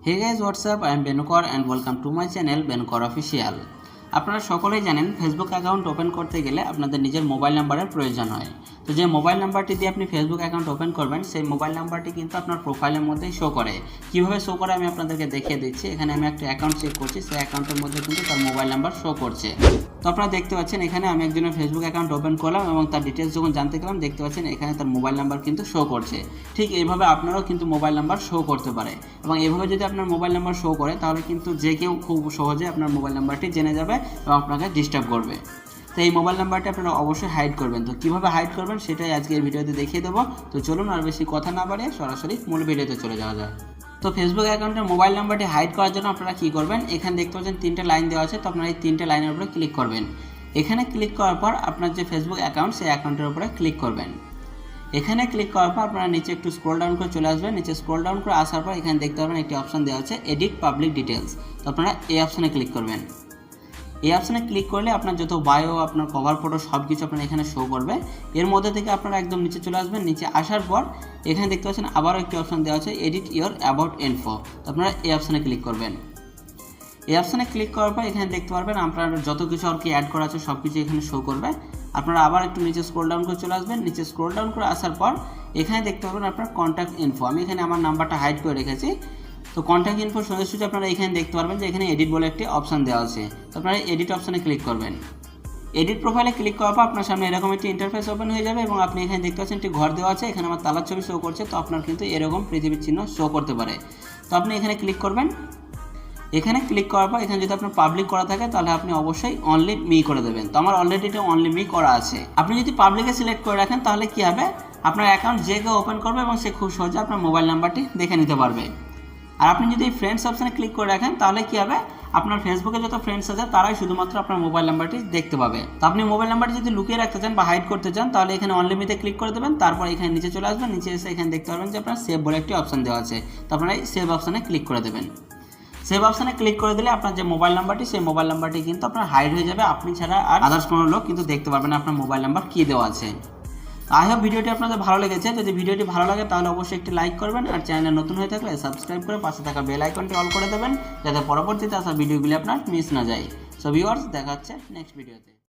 Hey guys what's up I am Benukar and welcome to my channel Benukar official আপনারা সকলেই জানেন Facebook account open করতে গেলে আপনাদের নিজের মোবাইল নাম্বারের প্রয়োজন হয়। তো যে মোবাইল নাম্বারটি দিয়ে আপনি ফেসবুক অ্যাকাউন্ট ওপেন করবেন, সেই মোবাইল নাম্বারটি কিন্তু আপনার প্রোফাইলের মধ্যেই শো করে। কীভাবে শো করে আমি আপনাদেরকে দেখিয়ে দিচ্ছি। এখানে আমি একটা অ্যাকাউন্ট চেক করছি। সেই অ্যাকাউন্টের মধ্যে কিন্তু তার মোবাইল নাম্বার শো করছে। তো আপনারা দেখতে পাচ্ছেন, এখানে আমি একজনের ফেসবুক অ্যাকাউন্ট ওপেন করলাম এবং তার ডিটেলস যখন জানতে গেলাম, দেখতে পাচ্ছেন এখানে তার মোবাইল নাম্বার কিন্তু শো করছে। ঠিক এইভাবে আপনারাও কিন্তু মোবাইল নাম্বার শো করতে পারে। এবং এভাবে যদি আপনার মোবাইল নাম্বার শো করে, তাহলে কিন্তু যে কেউ খুব সহজে আপনার মোবাইল নাম্বারটি জেনে যাবে এবং আপনাকে ডিস্টার্ব করবে। তো এই মোবাইল নাম্বারটি আপনারা অবশ্যই হাইড করবেন। তো কীভাবে হাইড করবেন সেটাই আজকে এই ভিডিওতে দেখিয়ে দেবো। তো চলুন আর বেশি কথা না বাড়িয়ে সরাসরি মূল ভিডিওতে চলে যাওয়া যায় তো ফেসবুক অ্যাকাউন্টের মোবাইল নাম্বারটি হাইড করার জন্য আপনারা কী করবেন? এখানে দেখতে পাচ্ছেন তিনটে লাইন দেওয়া আছে। তো আপনারা এই তিনটে লাইনের উপরে ক্লিক করবেন। এখানে ক্লিক করার পর আপনার যে ফেসবুক অ্যাকাউন্ট সেই অ্যাকাউন্টের উপরে ক্লিক করবেন। এখানে ক্লিক করার পর আপনারা নিচে একটু স্ক্রল ডাউন করে চলে আসবেন। নিচে স্ক্রল ডাউন করে আসার পর এখানে দেখতে পাবেন একটি অপশন দেওয়া আছে এডিট পাবলিক ডিটেলস তো আপনারা এই অপশানে ক্লিক করবেন। এই অপশানে ক্লিক করলে আপনার যত বায়ো আপনার কভার ফটো সব কিছু আপনার এখানে শো করবে। এর মধ্যে থেকে আপনারা একদম নিচে চলে আসবেন। নিচে আসার পর এখানে দেখতে পাচ্ছেন আবারও একটি অপশান দেওয়া আছে এডিট ইয়োর অ্যাবাউট ইনফো তো আপনারা এই অপশানে ক্লিক করবেন। এই অপশানে ক্লিক করার পর এখানে দেখতে পারবেন আপনার যত কিছু আর কি অ্যাড করা আছে সব কিছু এখানে শো করবে। আপনারা আবার একটু নিচে স্ক্রল ডাউন করে চলে আসবেন। নিচে স্ক্রল ডাউন করে আসার পর এখানে দেখতে পাবেন আপনার কন্ট্যাক্ট ইনফো আমি এখানে আমার নাম্বারটা হাইড করে রেখেছি। তো কন্ট্যাক্ট ইনফোর সোজা সোজা আপনারা এখানে দেখতে পারবেন যে এখানে এডিট বলে একটি অপশান দেওয়া আছে। তো আপনারা এডিট অপশানে ক্লিক করবেন। এডিট প্রোফাইলে ক্লিক করার পর আপনার সামনে এরকম একটি ইন্টারফেস ওপেন হয়ে যাবে এবং আপনি এখানে দেখতে পাচ্ছেন একটি ঘর দেওয়া আছে, এখানে আমার তালার ছবি শো করছে, তো আপনার কিন্তু এরকম পৃথিবীর চিহ্ন শো করতে পারে। তো আপনি এখানে ক্লিক করবেন। এখানে ক্লিক করার পর এখানে যদি আপনার পাবলিক করা থাকে, তাহলে আপনি অবশ্যই অনলি মি করে দেবেন। তো আমার অলরেডি এটা অনলি মি করা আছে। আপনি যদি পাবলিকে সিলেক্ট করে রাখেন, তাহলে কি হবে? আপনার অ্যাকাউন্ট যে কেউ ওপেন করবে এবং সে খুব সহজে আপনার মোবাইল নাম্বারটি দেখে নিতে পারবে। আর আপনি যদি ফ্রেন্ডস অপশানে ক্লিক করে রাখেন, তাহলে কী হবে? আপনার ফেসবুকে যত ফ্রেন্ডস আছে, তারাই শুধুমাত্র আপনার মোবাইল নাম্বারটি দেখতে পাবে। তো আপনি মোবাইল নাম্বারটি যদি লুকিয়ে রাখতে চান বা হাইড করতে চান, তাহলে এখানে অনলিমিতে ক্লিক করে দেবেন। তারপর এখানে নিচে চলে আসবেন। নিচে এসে এখানে দেখতে পারবেন যে আপনার সেভ বলে একটি অপশান দেওয়া আছে। তো আপনারা এই সেভ অপশানে ক্লিক করে দেবেন। সেভ অপশানে ক্লিক করে দিলে আপনার যে মোবাইল নাম্বারটি সেই মোবাইল নাম্বারটি কিন্তু আপনার হাইড হয়ে যাবে। আপনি ছাড়া আর আদার্স কোনো লোক কিন্তু দেখতে পারবেন আপনার মোবাইল নাম্বার কী দেওয়া আছে। আই হোপ ভিডিওটি আপনাদের ভালো লেগেছে। যদি ভিডিওটি ভালো লাগে, তাহলে অবশ্যই একটি লাইক করবেন আর চ্যানেলে নতুন হয়ে থাকলে সাবস্ক্রাইব করে পাশে থাকা বেল আইকনটি অল করে দেবেন, যাতে পরবর্তীতে আসা ভিডিওগুলি আপনার মিস না যায়। সো ভিউয়ার্স দেখা হচ্ছে নেক্সট ভিডিওতে